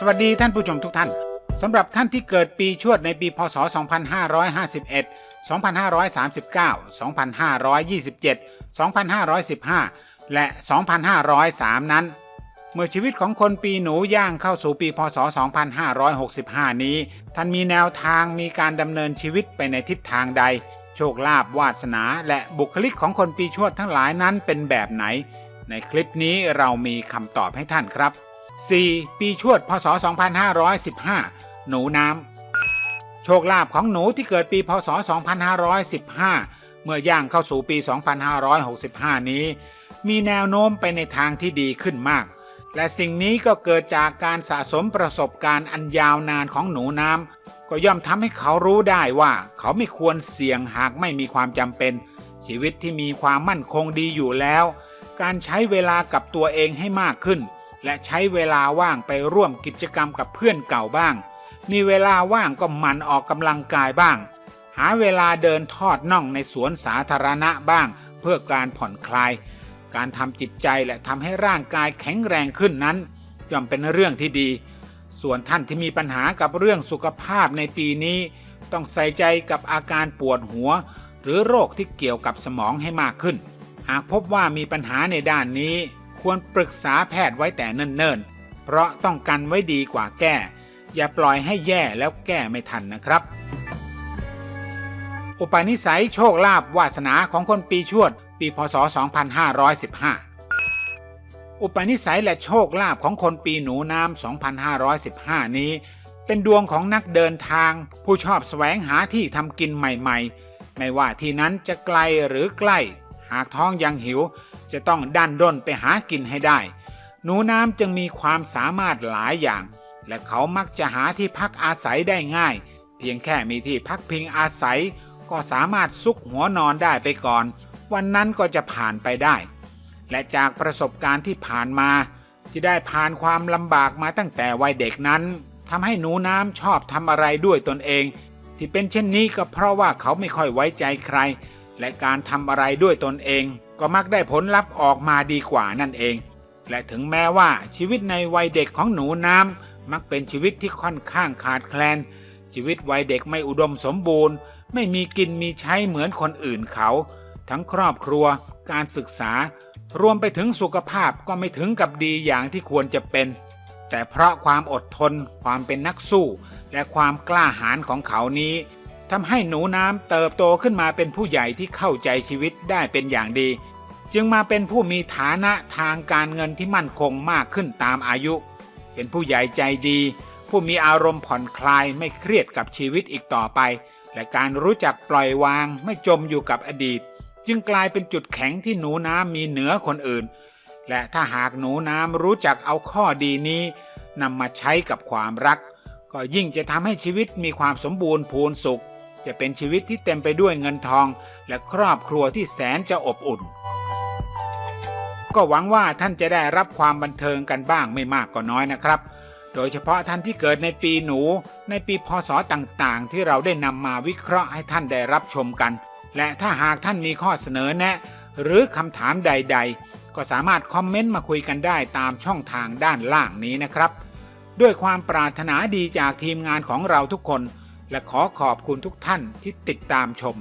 สวัสดีท่านผู้ชมทุกท่านสำหรับท่านที่เกิดปีชวดในปีพศ 2551 2539 2527 2515 และ 2503 นั้น เมื่อชีวิตของคนปีหนูย่างเข้าสู่ปีพศ 2565 นี้ ท่านมีแนวทางมีการดำเนินชีวิตไปในทิศทางใด โชคลาภวาสนา และบุคลิกของคนปีชวดทั้งหลายนั้นเป็นแบบไหน ในคลิปนี้เรามีคำตอบให้ท่านครับ 4. ปีชวดพศ 2515 หนูน้ำ โชคลาภของหนูที่เกิดปีพศ 2515 เมื่อย่างเข้าสู่ปี 2565 นี้ มีแนวโน้มไปในทางที่ดีขึ้นมาก และสิ่งนี้ก็เกิดจากการสะสมประสบการณ์อันยาวนานของหนูน้ำ ก็ย่อมทำให้เขารู้ได้ว่าเขาไม่ควรเสี่ยงหากไม่มีความจำเป็น ชีวิตที่มีความมั่นคงดีอยู่แล้ว การใช้เวลากับตัวเองให้มากขึ้น และใช้เวลาว่างไปร่วมกิจกรรมกับเพื่อนเก่าบ้าง มีเวลาว่างก็หมั่นออกกำลังกายบ้าง หาเวลาเดินทอดน่องในสวนสาธารณะบ้าง เพื่อการผ่อนคลาย การทำจิตใจและทำให้ร่างกายแข็งแรงขึ้นนั้นย่อมเป็นเรื่องที่ดี ส่วนท่านที่มีปัญหากับเรื่องสุขภาพในปีนี้ ต้องใส่ใจกับอาการปวดหัว หรือโรคที่เกี่ยวกับสมองให้มากขึ้น หากพบว่ามีปัญหาในด้านนี้ ควรปรึกษาแพทย์ไว้แต่เนิ่นๆ เพราะต้องกันไว้ดีกว่าแก้ อย่าปล่อยให้แย่แล้วแก้ไม่ทันนะครับ อุปนิสัยโชคลาภวาสนาของคนปีชวด ปีพศ 2515 อุปนิสัยและโชคลาภของคนปีหนูน้ำ 2515 นี้ เป็นดวงของนักเดินทาง ผู้ชอบแสวงหาที่ทำกินใหม่ ๆ ไม่ว่าที่นั้นจะไกลหรือใกล้ หากท้องยังหิว จะต้องดันด้นไปหากินให้ได้ หนูน้ำจึงมีความสามารถหลายอย่าง และเขามักจะหาที่พักอาศัยได้ง่าย เพียงแค่มีที่พักพิงอาศัย ก็สามารถซุกหัวนอนได้ไปก่อน วันนั้นก็จะผ่านไปได้ และจากประสบการณ์ที่ผ่านมา ที่ได้ผ่านความลำบากมาตั้งแต่วัยเด็กนั้นทำให้หนูน้ำชอบทำอะไรด้วยตนเอง ที่เป็นเช่นนี้ก็เพราะว่าเขาไม่ค่อยไว้ใจใคร และการทำอะไรด้วยตนเอง ก็มักได้ผลลัพธ์ออกมาดีกว่านั่นเอง และถึงแม้ว่าชีวิตในวัยเด็กของหนูน้ำมักเป็นชีวิตที่ค่อนข้างขาดแคลน ชีวิตวัยเด็กไม่อุดมสมบูรณ์ ไม่มีกินมีใช้เหมือนคนอื่นเขา ทั้งครอบครัว การศึกษา รวมไปถึงสุขภาพก็ไม่ถึงกับดีอย่างที่ควรจะเป็น แต่เพราะความอดทน ความเป็นนักสู้ และความกล้าหาญของเขานี้ทำให้หนูน้ำเติบโตขึ้นมาเป็นผู้ใหญ่ที่เข้าใจชีวิตได้เป็นอย่างดี จึงมาเป็นผู้มีฐานะทางการเงินที่มั่นคงมากขึ้นตามอายุ เป็นผู้ใหญ่ใจดี ผู้มีอารมณ์ผ่อนคลายไม่เครียดกับชีวิตอีกต่อไป และการรู้จักปล่อยวางไม่จมอยู่กับอดีต จึงกลายเป็นจุดแข็งที่หนูน้ำมีเหนือคนอื่น และถ้าหากหนูน้ำรู้จักเอาข้อดีนี้นำมาใช้กับความรัก ก็ยิ่งจะทำให้ชีวิตมีความสมบูรณ์พูนสุข จะเป็นชีวิตที่เต็มไปด้วยเงินทอง และครอบครัวที่แสนจะอบอุ่น ก็หวังว่าท่านจะได้รับความบันเทิงกันบ้างไม่มากก็น้อยนะครับ โดยเฉพาะท่านที่เกิดในปีหนู ในปีพศต่างๆ ที่เราได้นำมาวิเคราะห์ให้ท่านได้รับชมกัน และถ้าหากท่านมีข้อเสนอแนะ หรือคำถามใด ๆ ก็สามารถคอมเมนต์มาคุยกันได้ตามช่องทางด้านล่างนี้นะครับ ด้วยความปรารถนาดีจากทีมงานของเราทุกคน และขอขอบคุณทุกท่านที่ติดตามชม